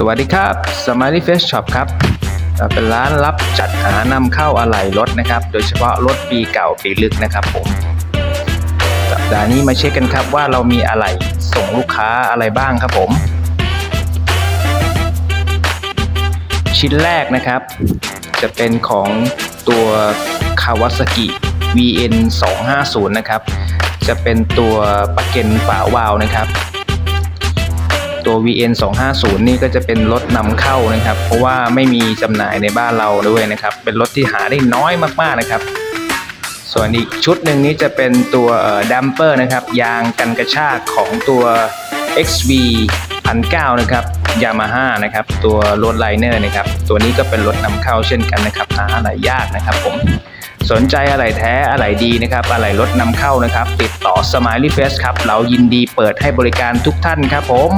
สวัสดีครับ Smiley Face Shop ครับเป็นร้านรับจัดหานำเข้าอะไหล่รถนะครับ โดยเฉพาะรถปีเก่าปีลึกนะครับผมสัปดาห์นี้มาเช็คกันครับว่าเรามีอะไหล่ส่งลูกค้าอะไรบ้างครับผม ชิ้นแรกนะครับ จะเป็นของตัว Kawasaki VN 250นะครับ จะเป็นตัวปลั๊กเกนฝาวาล์วนะครับ ตัว VN 250นี่ก็จะเป็นรถนำเข้านะครับ เพราะว่าไม่มีจำหน่ายในบ้านเราด้วยนะครับ เป็นรถที่หาได้น้อยมากๆนะครับ ส่วนอีกชุดหนึ่งนี้จะเป็นตัวดัมเปอร์นะครับ ยางกันกระชากของตัว XV 1009นะครับยามาฮ่านะครับ ตัวรถไลเนอร์นะครับ ตัวนี้ก็เป็นรถนำเข้าเช่นกันนะครับหาอะไรยากนะครับผมสนใจอะไรแท้อะไรดีนะครับ อะไรรถนำเข้านะครับ ติดต่อ Smiley Face ครับ เรายินดีเปิดให้บริการทุกท่านครับผม